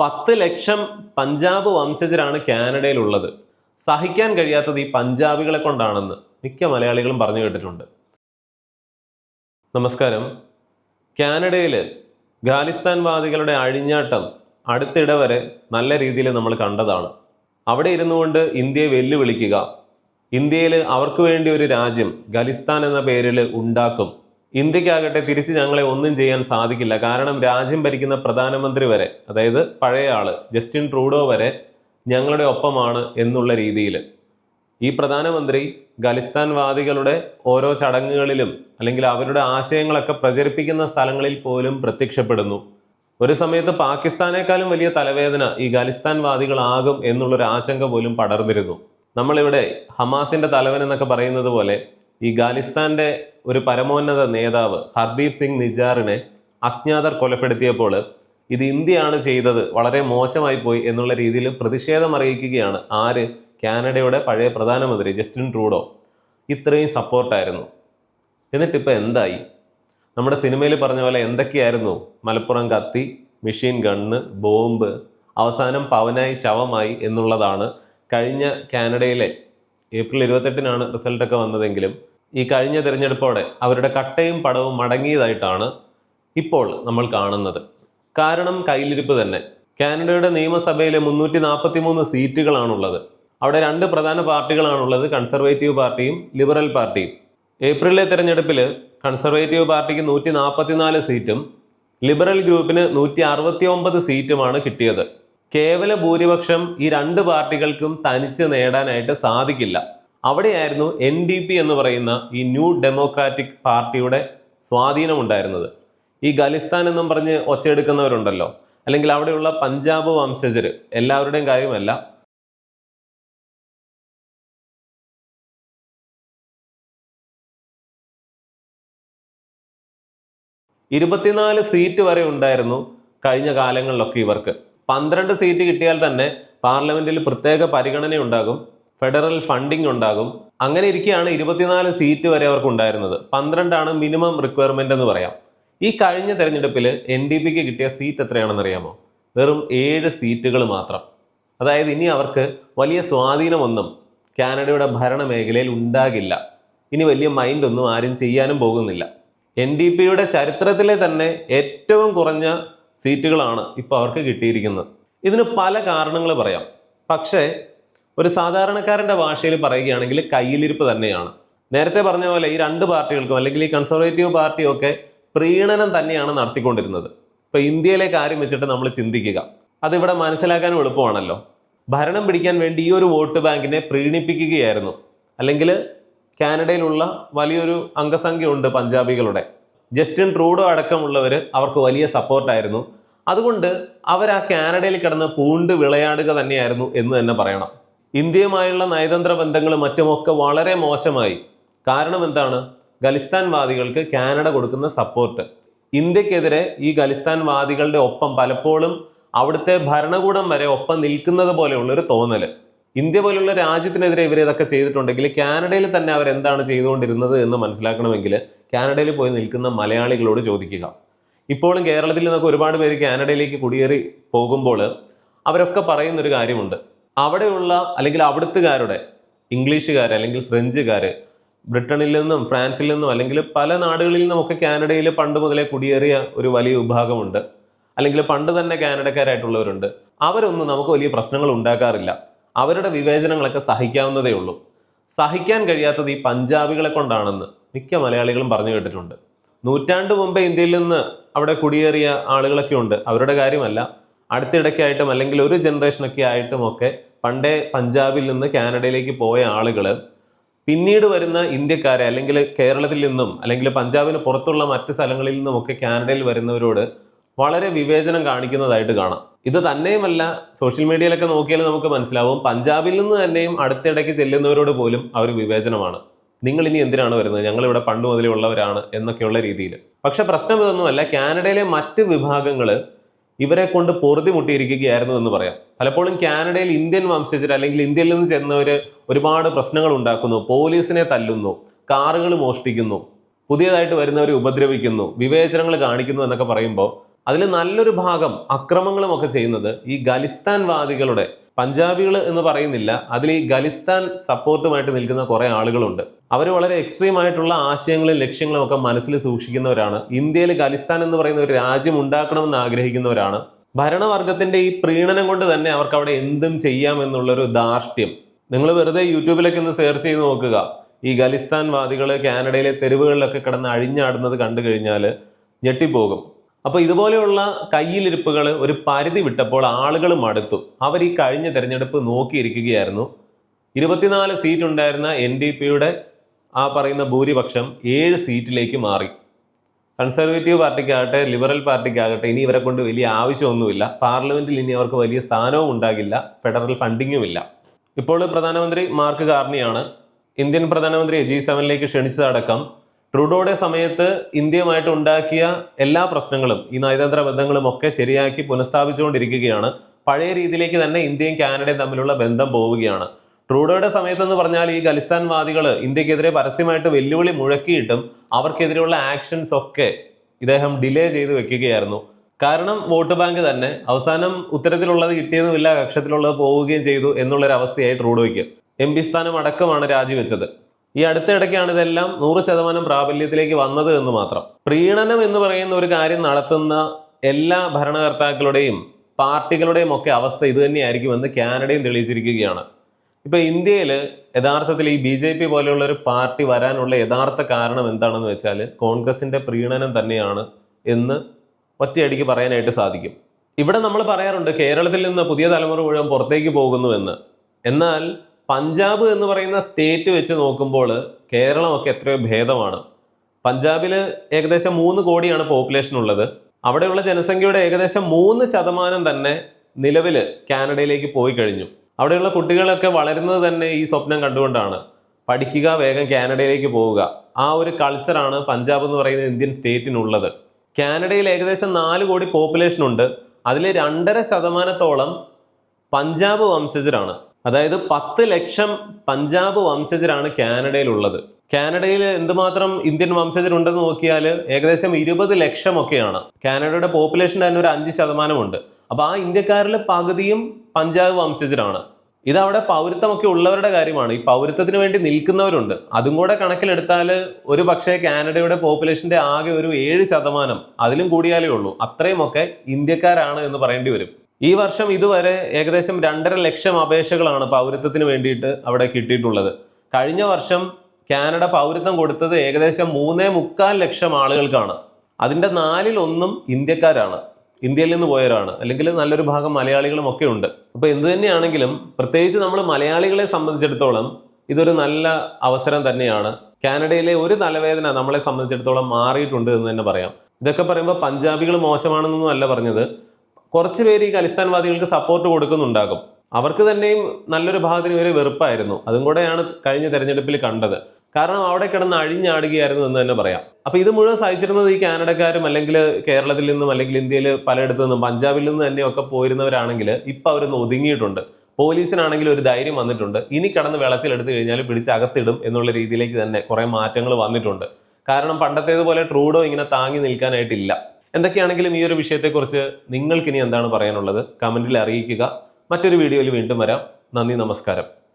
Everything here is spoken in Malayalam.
പത്ത് ലക്ഷം പഞ്ചാബ് വംശജരാണ് കാനഡയിലുള്ളത്. സഹിക്കാൻ കഴിയാത്തത് ഈ പഞ്ചാബികളെ കൊണ്ടാണെന്ന് മിക്ക മലയാളികളും പറഞ്ഞു കേട്ടിട്ടുണ്ട്. നമസ്കാരം. കാനഡയിൽ ഖാലിസ്ഥാൻവാദികളുടെ അഴിഞ്ഞാട്ടം അടുത്തിടെ വരെ നല്ല രീതിയിൽ നമ്മൾ കണ്ടതാണ്. അവിടെ ഇരുന്നു കൊണ്ട് ഇന്ത്യയെ വെല്ലുവിളിക്കുക. ഇന്ത്യയിൽ അവർക്ക് വേണ്ടി ഒരു രാജ്യം ഖലിസ്ഥാൻ എന്ന പേരിൽ ഉണ്ടാക്കും. ഇന്ത്യക്കാകട്ടെ തിരിച്ച് ഞങ്ങളെ ഒന്നും ചെയ്യാൻ സാധിക്കില്ല. കാരണം രാജ്യം ഭരിക്കുന്ന പ്രധാനമന്ത്രി വരെ അതായത് പഴയ ആൾ ജസ്റ്റിൻ ട്രൂഡോ വരെ ഞങ്ങളുടെ ഒപ്പമാണ് എന്നുള്ള രീതിയിൽ. ഈ പ്രധാനമന്ത്രി ഖലിസ്ഥാൻവാദികളുടെ ഓരോ ചടങ്ങുകളിലും അല്ലെങ്കിൽ അവരുടെ ആശയങ്ങളൊക്കെ പ്രചരിപ്പിക്കുന്ന സ്ഥലങ്ങളിൽ പോലും പ്രത്യക്ഷപ്പെടുന്നു. ഒരു സമയത്ത് പാകിസ്ഥാനേക്കാളും വലിയ തലവേദന ഈ ഖലിസ്ഥാൻവാദികളാകും എന്നുള്ളൊരു ആശങ്ക പോലും പടർന്നിരുന്നു. നമ്മളിവിടെ ഹമാസിന്റെ തലവൻ എന്നൊക്കെ പറയുന്നത് പോലെ ഈ ഖാലിസ്ഥാന്റെ ഒരു പരമോന്നത നേതാവ് ഹർദീപ് സിംഗ് നിജാറിനെ അജ്ഞാതർ കൊലപ്പെടുത്തിയപ്പോൾ ഇത് ഇന്ത്യയാണ് ചെയ്തത് വളരെ മോശമായി പോയി എന്നുള്ള രീതിയിൽ പ്രതിഷേധം അറിയിക്കുകയാണ് ആര്? കാനഡയുടെ പഴയ പ്രധാനമന്ത്രി ജസ്റ്റിൻ ട്രൂഡോ. ഇത്രയും സപ്പോർട്ടായിരുന്നു. എന്നിട്ടിപ്പോൾ എന്തായി? നമ്മുടെ സിനിമയിൽ പറഞ്ഞ പോലെ എന്തൊക്കെയായിരുന്നു? മലപ്പുറം കത്തി മെഷീൻ ഗണ്ണ് ബോംബ് അവസാനം പവനായി ശവമായി എന്നുള്ളതാണ്. കഴിഞ്ഞ കാനഡയിലെ ഏപ്രിൽ ഇരുപത്തെട്ടിനാണ് റിസൾട്ടൊക്കെ വന്നതെങ്കിലും ഈ കഴിഞ്ഞ തിരഞ്ഞെടുപ്പോടെ അവരുടെ കട്ടയും പടവും മടങ്ങിയതായിട്ടാണ് ഇപ്പോൾ നമ്മൾ കാണുന്നത്. കാരണം കയ്യിലിരിപ്പ് തന്നെ. കാനഡയുടെ നിയമസഭയിലെ മുന്നൂറ്റി നാൽപ്പത്തി മൂന്ന് സീറ്റുകളാണുള്ളത്. അവിടെ രണ്ട് പ്രധാന പാർട്ടികളാണുള്ളത്. കൺസർവേറ്റീവ് പാർട്ടിയും ലിബറൽ പാർട്ടിയും. ഏപ്രിലിലെ തിരഞ്ഞെടുപ്പിൽ കൺസർവേറ്റീവ് പാർട്ടിക്ക് നൂറ്റി നാൽപ്പത്തിനാല് സീറ്റും ലിബറൽ ഗ്രൂപ്പിന് നൂറ്റി അറുപത്തി ഒമ്പത് സീറ്റുമാണ് കിട്ടിയത്. കേവല ഭൂരിപക്ഷം ഈ രണ്ട് പാർട്ടികൾക്കും തനിച്ച് നേടാനായിട്ട് സാധിക്കില്ല. അവിടെയായിരുന്നു എൻ ഡി പി എന്ന് പറയുന്ന ഈ ന്യൂ ഡെമോക്രാറ്റിക് പാർട്ടിയുടെ സ്വാധീനം ഉണ്ടായിരുന്നത് ഈ ഖലിസ്ഥാൻ എന്നും പറഞ്ഞ് ഒച്ചയെടുക്കുന്നവരുണ്ടല്ലോ. അല്ലെങ്കിൽ അവിടെയുള്ള പഞ്ചാബ് വംശജർ എല്ലാവരുടെയും കാര്യമല്ല. ഇരുപത്തിനാല് സീറ്റ് വരെ ഉണ്ടായിരുന്നു കഴിഞ്ഞ കാലങ്ങളിലൊക്കെ ഇവർക്ക്. പന്ത്രണ്ട് സീറ്റ് കിട്ടിയാൽ തന്നെ പാർലമെന്റിൽ പ്രത്യേക പരിഗണന ഉണ്ടാകും ഫെഡറൽ ഫണ്ടിംഗ് ഉണ്ടാകും. അങ്ങനെ ഇരിക്കുകയാണ് ഇരുപത്തിനാല് സീറ്റ് വരെ അവർക്ക് ഉണ്ടായിരുന്നത് പന്ത്രണ്ടാണ് മിനിമം റിക്വയർമെന്റ് എന്ന് പറയാം. ഈ കഴിഞ്ഞ തെരഞ്ഞെടുപ്പിൽ എൻ ഡി പിക്ക് കിട്ടിയ സീറ്റ് എത്രയാണെന്ന് അറിയാമോ വെറും ഏഴ് സീറ്റുകൾ മാത്രം. അതായത് ഇനി അവർക്ക് വലിയ സ്വാധീനമൊന്നും കാനഡയുടെ ഭരണ മേഖലയിൽ ഉണ്ടാകില്ല. ഇനി വലിയ മൈൻഡ് ഒന്നും ആരും ചെയ്യാനും പോകുന്നില്ല. എൻ ഡി പിയുടെ ചരിത്രത്തിലെ തന്നെ ഏറ്റവും കുറഞ്ഞ സീറ്റുകളാണ് ഇപ്പോൾ അവർക്ക് കിട്ടിയിരിക്കുന്നത്. ഇതിന് പല കാരണങ്ങൾ പറയാം. പക്ഷേ ഒരു സാധാരണക്കാരന്റെ ഭാഷയിൽ പറയുകയാണെങ്കിൽ കയ്യിലിരിപ്പ് തന്നെയാണ്. നേരത്തെ പറഞ്ഞ പോലെ ഈ രണ്ട് പാർട്ടികൾക്കും അല്ലെങ്കിൽ ഈ കൺസർവേറ്റീവ് പാർട്ടിയൊക്കെ പ്രീണനം തന്നെയാണ് നടത്തിക്കൊണ്ടിരുന്നത്. ഇപ്പോൾ ഇന്ത്യയിലെ കാര്യം വെച്ചിട്ട് നമ്മൾ ചിന്തിക്കുക. അതിവിടെ മനസ്സിലാക്കാനും എളുപ്പമാണല്ലോ. ഭരണം പിടിക്കാൻ വേണ്ടി ഈ ഒരു വോട്ട് ബാങ്കിനെ പ്രീണിപ്പിക്കുകയായിരുന്നു. അല്ലെങ്കിൽ കാനഡയിലുള്ള വലിയൊരു അംഗസംഖ്യ ഉണ്ട് പഞ്ചാബികളുടെ. ജസ്റ്റിൻ ട്രൂഡോ അടക്കമുള്ളവർ അവർക്ക് വലിയ സപ്പോർട്ടായിരുന്നു. അതുകൊണ്ട് അവർ ആ കാനഡയിൽ കിടന്ന് പൂണ്ട് വിളയാടുക തന്നെയായിരുന്നു എന്ന് തന്നെ പറയണം. ഇന്ത്യയുമായുള്ള നയതന്ത്ര ബന്ധങ്ങളും മറ്റുമൊക്കെ വളരെ മോശമായി. കാരണം എന്താണ്? ഖലിസ്ഥാൻവാദികൾക്ക് കാനഡ കൊടുക്കുന്ന സപ്പോർട്ട്. ഇന്ത്യക്കെതിരെ ഈ ഖലിസ്ഥാൻവാദികളുടെ ഒപ്പം പലപ്പോഴും അവിടുത്തെ ഭരണകൂടം വരെ ഒപ്പം നിൽക്കുന്നത് പോലെയുള്ളൊരു തോന്നൽ ഇന്ത്യ പോലുള്ള രാജ്യത്തിനെതിരെ ഇവർ ഇതൊക്കെ ചെയ്തിട്ടുണ്ടെങ്കിൽ കാനഡയിൽ തന്നെ അവരെന്താണ് ചെയ്തുകൊണ്ടിരുന്നത് എന്ന് മനസ്സിലാക്കണമെങ്കിൽ കാനഡയിൽ പോയി നിൽക്കുന്ന മലയാളികളോട് ചോദിക്കുക. ഇപ്പോഴും കേരളത്തിൽ നിന്നൊക്കെ ഒരുപാട് പേര് കാനഡയിലേക്ക് കുടിയേറി പോകുമ്പോൾ അവരൊക്കെ പറയുന്നൊരു കാര്യമുണ്ട്. അവിടെയുള്ള അല്ലെങ്കിൽ അവിടുത്തുകാരുടെ ഇംഗ്ലീഷുകാർ അല്ലെങ്കിൽ ഫ്രഞ്ചുകാർ ബ്രിട്ടനിൽ നിന്നും ഫ്രാൻസിൽ നിന്നും അല്ലെങ്കിൽ പല നാടുകളിൽ നിന്നും ഒക്കെ കാനഡയിൽ പണ്ട് മുതലേ കുടിയേറിയ ഒരു വലിയ വിഭാഗമുണ്ട്. അല്ലെങ്കിൽ പണ്ട് തന്നെ കാനഡക്കാരായിട്ടുള്ളവരുണ്ട്. അവരൊന്നും നമുക്ക് വലിയ പ്രശ്നങ്ങൾ ഉണ്ടാക്കാറില്ല. അവരുടെ വിവേചനങ്ങളൊക്കെ സഹിക്കാവുന്നതേ ഉള്ളൂ. സഹിക്കാൻ കഴിയാത്തത് ഈ പഞ്ചാബികളെ കൊണ്ടാണെന്ന് മിക്ക മലയാളികളും പറഞ്ഞു കേട്ടിട്ടുണ്ട്. നൂറ്റാണ്ട് മുമ്പേ ഇന്ത്യയിൽ നിന്ന് അവിടെ കുടിയേറിയ ആളുകളൊക്കെ ഉണ്ട്. അവരുടെ കാര്യമല്ല. അടുത്തിടയ്ക്കായിട്ടും അല്ലെങ്കിൽ ഒരു ജനറേഷനൊക്കെ ആയിട്ടും ഒക്കെ പണ്ടേ പഞ്ചാബിൽ നിന്ന് കാനഡയിലേക്ക് പോയ ആളുകൾ പിന്നീട് വരുന്ന ഇന്ത്യക്കാരെ അല്ലെങ്കിൽ കേരളത്തിൽ നിന്നും അല്ലെങ്കിൽ പഞ്ചാബിന് പുറത്തുള്ള മറ്റ് സ്ഥലങ്ങളിൽ നിന്നുമൊക്കെ കാനഡയിൽ വരുന്നവരോട് വളരെ വിവേചനം കാണിക്കുന്നതായിട്ട് കാണാം. ഇത് തന്നെയുമല്ല സോഷ്യൽ മീഡിയയിലൊക്കെ നോക്കിയാൽ നമുക്ക് മനസ്സിലാവും. പഞ്ചാബിൽ നിന്ന് തന്നെയും അടുത്തിടയ്ക്ക് ചെല്ലുന്നവരോട് പോലും അവർ വിവേചനമാണ്. നിങ്ങൾ ഇനി എന്തിനാണ് വരുന്നത്? ഞങ്ങൾ ഇവിടെ പണ്ട് മുതലേ ഉള്ളവരാണ് എന്നൊക്കെയുള്ള രീതിയിൽ. പക്ഷെ പ്രശ്നം ഇതൊന്നുമല്ല. കാനഡയിലെ മറ്റ് വിഭാഗങ്ങൾ ഇവരെ കൊണ്ട് പൊറുതി മുട്ടിയിരിക്കുകയായിരുന്നു എന്ന് പറയാം. പലപ്പോഴും കാനഡയിൽ ഇന്ത്യൻ വംശജർ അല്ലെങ്കിൽ ഇന്ത്യയിൽ നിന്ന് ചെന്നവർ ഒരുപാട് പ്രശ്നങ്ങൾ ഉണ്ടാക്കുന്നു പോലീസിനെ തല്ലുന്നു കാറുകൾ മോഷ്ടിക്കുന്നു പുതിയതായിട്ട് വരുന്നവരെ ഉപദ്രവിക്കുന്നു വിവേചനങ്ങൾ കാണിക്കുന്നു എന്നൊക്കെ പറയുമ്പോൾ അതിൽ നല്ലൊരു ഭാഗം അക്രമങ്ങളും ഒക്കെ ചെയ്യുന്നത് ഈ ഖലിസ്ഥാൻ വാദികളുടെ പഞ്ചാബികൾ എന്ന് പറയുന്നില്ല. അതിൽ ഈ ഖലിസ്ഥാൻ സപ്പോർട്ടുമായിട്ട് നിൽക്കുന്ന കുറെ ആളുകളുണ്ട്. അവർ വളരെ എക്സ്ട്രീം ആയിട്ടുള്ള ആശയങ്ങളും ലക്ഷ്യങ്ങളും ഒക്കെ മനസ്സിൽ സൂക്ഷിക്കുന്നവരാണ്. ഇന്ത്യയിൽ ഖലിസ്ഥാൻ എന്ന് പറയുന്ന ഒരു രാജ്യം ഉണ്ടാക്കണമെന്ന് ആഗ്രഹിക്കുന്നവരാണ്. ഭരണവർഗത്തിന്റെ ഈ പ്രീണനം കൊണ്ട് തന്നെ അവർക്ക് അവിടെ എന്തും ചെയ്യാം എന്നുള്ളൊരു ധാർഷ്ട്യം. നിങ്ങൾ വെറുതെ യൂട്യൂബിലൊക്കെ ഒന്ന് സെർച്ച് ചെയ്ത് നോക്കുക. ഈ ഖലിസ്ഥാൻ വാദികൾ കാനഡയിലെ തെരുവുകളിലൊക്കെ കിടന്ന് അഴിഞ്ഞാടുന്നത് കണ്ടു കഴിഞ്ഞാൽ ഞെട്ടിപ്പോകും. അപ്പോൾ ഇതുപോലെയുള്ള കയ്യിലിരിപ്പുകൾ ഒരു പരിധി വിട്ടപ്പോൾ ആളുകൾ മടുത്തു. അവർ ഈ കഴിഞ്ഞ തെരഞ്ഞെടുപ്പ് നോക്കിയിരിക്കുകയായിരുന്നു. ഇരുപത്തിനാല് സീറ്റ് ഉണ്ടായിരുന്ന എൻ ഡി പിയുടെ ആ പറയുന്ന ഭൂരിപക്ഷം ഏഴ് സീറ്റിലേക്ക് മാറി. കൺസർവേറ്റീവ് പാർട്ടിക്കാകട്ടെ ലിബറൽ പാർട്ടിക്കാകട്ടെ ഇനി ഇവരെ കൊണ്ട് വലിയ ആവശ്യമൊന്നുമില്ല. പാർലമെന്റിൽ ഇനി അവർക്ക് വലിയ സ്ഥാനവും ഉണ്ടാകില്ല. ഫെഡറൽ ഫണ്ടിങ്ങും ഇല്ല. ഇപ്പോൾ പ്രധാനമന്ത്രി മാർക്ക് കാർണിയാണ്. ഇന്ത്യൻ പ്രധാനമന്ത്രി ജി സെവനിലേക്ക് ക്ഷണിച്ചതടക്കം ട്രൂഡോയുടെ സമയത്ത് ഇന്ത്യയുമായിട്ട് ഉണ്ടാക്കിയ എല്ലാ പ്രശ്നങ്ങളും ഈ നയതന്ത്ര ബന്ധങ്ങളും ഒക്കെ ശരിയാക്കി പുനഃസ്ഥാപിച്ചുകൊണ്ടിരിക്കുകയാണ്. പഴയ രീതിയിലേക്ക് തന്നെ ഇന്ത്യയും കാനഡയും തമ്മിലുള്ള ബന്ധം പോവുകയാണ്. ട്രൂഡോയുടെ സമയത്തെന്ന് പറഞ്ഞാൽ ഈ ഖലിസ്ഥാൻ വാദികൾ ഇന്ത്യക്കെതിരെ പരസ്യമായിട്ട് വെല്ലുവിളി മുഴക്കിയിട്ടും അവർക്കെതിരെയുള്ള ആക്ഷൻസ് ഒക്കെ ഇദ്ദേഹം ഡിലേ ചെയ്ത് വെക്കുകയായിരുന്നു. കാരണം വോട്ട് ബാങ്ക് തന്നെ അവസാനം ഉത്തരത്തിലുള്ളത് കിട്ടിയതുമില്ല കക്ഷത്തിലുള്ളത് പോവുകയും ചെയ്തു എന്നുള്ളൊരു അവസ്ഥയായി ട്രൂഡോയ്ക്ക്. എം പി സ്ഥാനം അടക്കമാണ് രാജിവെച്ചത്. ഈ അടുത്തിടയ്ക്കാണ് ഇതെല്ലാം നൂറ് ശതമാനം പ്രാബല്യത്തിലേക്ക് വന്നത് എന്ന് മാത്രം. പ്രീണനം എന്ന് പറയുന്ന ഒരു കാര്യം നടത്തുന്ന എല്ലാ ഭരണകർത്താക്കളുടെയും പാർട്ടികളുടെയും ഒക്കെ അവസ്ഥ ഇത് തന്നെയായിരിക്കുമെന്ന് കാനഡയും തെളിയിച്ചിരിക്കുകയാണ്. ഇപ്പൊ ഇന്ത്യയിൽ യഥാർത്ഥത്തിൽ ഈ ബി ജെ പി പോലെയുള്ള ഒരു പാർട്ടി വരാനുള്ള യഥാർത്ഥ കാരണം എന്താണെന്ന് വെച്ചാൽ കോൺഗ്രസിന്റെ പ്രീണനം തന്നെയാണ് എന്ന് ഒറ്റയടിക്ക് പറയാനായിട്ട് സാധിക്കും. ഇവിടെ നമ്മൾ പറയാറുണ്ട് കേരളത്തിൽ നിന്ന് പുതിയ തലമുറ മുഴുവൻ പുറത്തേക്ക് പോകുന്നുവെന്ന്. എന്നാൽ പഞ്ചാബ് എന്ന് പറയുന്ന സ്റ്റേറ്റ് വെച്ച് നോക്കുമ്പോൾ കേരളമൊക്കെ എത്രയോ ഭേദമാണ്. പഞ്ചാബിൽ ഏകദേശം മൂന്ന് കോടിയാണ് പോപ്പുലേഷൻ ഉള്ളത്. അവിടെയുള്ള ജനസംഖ്യയുടെ ഏകദേശം മൂന്ന് ശതമാനം തന്നെ നിലവിൽ കാനഡയിലേക്ക് പോയി കഴിഞ്ഞു. അവിടെയുള്ള കുട്ടികളൊക്കെ വളരുന്നത് തന്നെ ഈ സ്വപ്നം കണ്ടുകൊണ്ടാണ്. പഠിക്കുക വേഗം കാനഡയിലേക്ക് പോവുക. ആ ഒരു കൾച്ചറാണ് പഞ്ചാബ് എന്ന് പറയുന്ന ഇന്ത്യൻ സ്റ്റേറ്റിനുള്ളത് കാനഡയിൽ ഏകദേശം നാല് കോടി പോപ്പുലേഷൻ ഉണ്ട്. അതിൽ രണ്ടര ശതമാനത്തോളം പഞ്ചാബ് വംശജരാണ്. അതായത് പത്ത് ലക്ഷം പഞ്ചാബ് വംശജരാണ് കാനഡയിലുള്ളത്. കാനഡയിൽ എന്തുമാത്രം ഇന്ത്യൻ വംശജരുണ്ടെന്ന് നോക്കിയാൽ ഏകദേശം ഇരുപത് ലക്ഷം ഒക്കെയാണ്. കാനഡയുടെ പോപ്പുലേഷൻ തന്നെ ഒരു അഞ്ച് ശതമാനമുണ്ട്. അപ്പോൾ ആ ഇന്ത്യക്കാരിൽ പകുതിയും പഞ്ചാബ് വംശജരാണ്. ഇതവിടെ പൗരത്വമൊക്കെ ഉള്ളവരുടെ കാര്യമാണ്. ഈ പൗരത്വത്തിന് വേണ്ടി നിൽക്കുന്നവരുണ്ട്. അതും കൂടെ കണക്കിലെടുത്താൽ ഒരു പക്ഷേ കാനഡയുടെ പോപ്പുലേഷന്റെ ആകെ ഒരു ഏഴ് ശതമാനം അതിലും കൂടിയാലേ ഉള്ളൂ. അത്രയുമൊക്കെ ഇന്ത്യക്കാരാണ് എന്ന് പറയേണ്ടി വരും. ഈ വർഷം ഇതുവരെ ഏകദേശം രണ്ടര ലക്ഷം അപേക്ഷകളാണ് പൗരത്വത്തിന് വേണ്ടിയിട്ട് അവിടെ കിട്ടിയിട്ടുള്ളത്. കഴിഞ്ഞ വർഷം കാനഡ പൗരത്വം കൊടുത്തത് ഏകദേശം മൂന്നേ മുക്കാൽ ലക്ഷം ആളുകൾക്കാണ്. അതിന്റെ നാലിൽ ഒന്നും ഇന്ത്യക്കാരാണ്. ഇന്ത്യയിൽ നിന്ന് പോയവരാണ്. അല്ലെങ്കിൽ നല്ലൊരു ഭാഗം മലയാളികളും ഒക്കെ ഉണ്ട്. അപ്പോൾ എന്ത് തന്നെയാണെങ്കിലും പ്രത്യേകിച്ച് നമ്മൾ മലയാളികളെ സംബന്ധിച്ചിടത്തോളം ഇതൊരു നല്ല അവസരം തന്നെയാണ്. കാനഡയിലെ ഒരു തലവേദന നമ്മളെ സംബന്ധിച്ചിടത്തോളം മാറിയിട്ടുണ്ട് എന്ന് തന്നെ പറയാം. ഇതൊക്കെ പറയുമ്പോൾ പഞ്ചാബികൾ മോശമാണെന്നൊന്നും അല്ല പറഞ്ഞത്. കുറച്ച് പേര് ഈ ഖലിസ്ഥാൻവാദികൾക്ക് സപ്പോർട്ട് കൊടുക്കുന്നുണ്ടാകും. അവർക്ക് തന്നെയും നല്ലൊരു ഭാഗത്തിന് ഇവരെ വെറുപ്പായിരുന്നു. അതും കൂടെയാണ് കഴിഞ്ഞ തെരഞ്ഞെടുപ്പിൽ കണ്ടത്. കാരണം അവിടെ കിടന്ന് അഴിഞ്ഞാടുകയായിരുന്നു എന്ന് തന്നെ പറയാം. അപ്പൊ ഇത് മുഴുവൻ സഹിച്ചിരുന്നത് ഈ കാനഡക്കാരും അല്ലെങ്കിൽ കേരളത്തിൽ നിന്നും അല്ലെങ്കിൽ ഇന്ത്യയിൽ പലയിടത്തു നിന്നും പഞ്ചാബിൽ നിന്ന് തന്നെയൊക്കെ പോയിരുന്നവരാണെങ്കിൽ ഇപ്പൊ അവരൊന്ന് ഒതുങ്ങിയിട്ടുണ്ട്. പോലീസിനാണെങ്കിൽ ഒരു ധൈര്യം വന്നിട്ടുണ്ട്. ഇനി കിടന്ന് വിളച്ചിലെടുത്തു കഴിഞ്ഞാൽ പിടിച്ച് അകത്തിടും എന്നുള്ള രീതിയിലേക്ക് തന്നെ കുറെ മാറ്റങ്ങൾ വന്നിട്ടുണ്ട്. കാരണം പണ്ടത്തേതുപോലെ ട്രൂഡോ ഇങ്ങനെ താങ്ങി നിൽക്കാനായിട്ടില്ല. എന്തൊക്കെയാണെങ്കിലും ഈ ഒരു വിഷയത്തെക്കുറിച്ച് നിങ്ങൾക്കിനി എന്താണ് പറയാനുള്ളത്? കമന്റിൽ അറിയിക്കുക. മറ്റൊരു വീഡിയോയിൽ വീണ്ടും വരാം. നന്ദി നമസ്കാരം.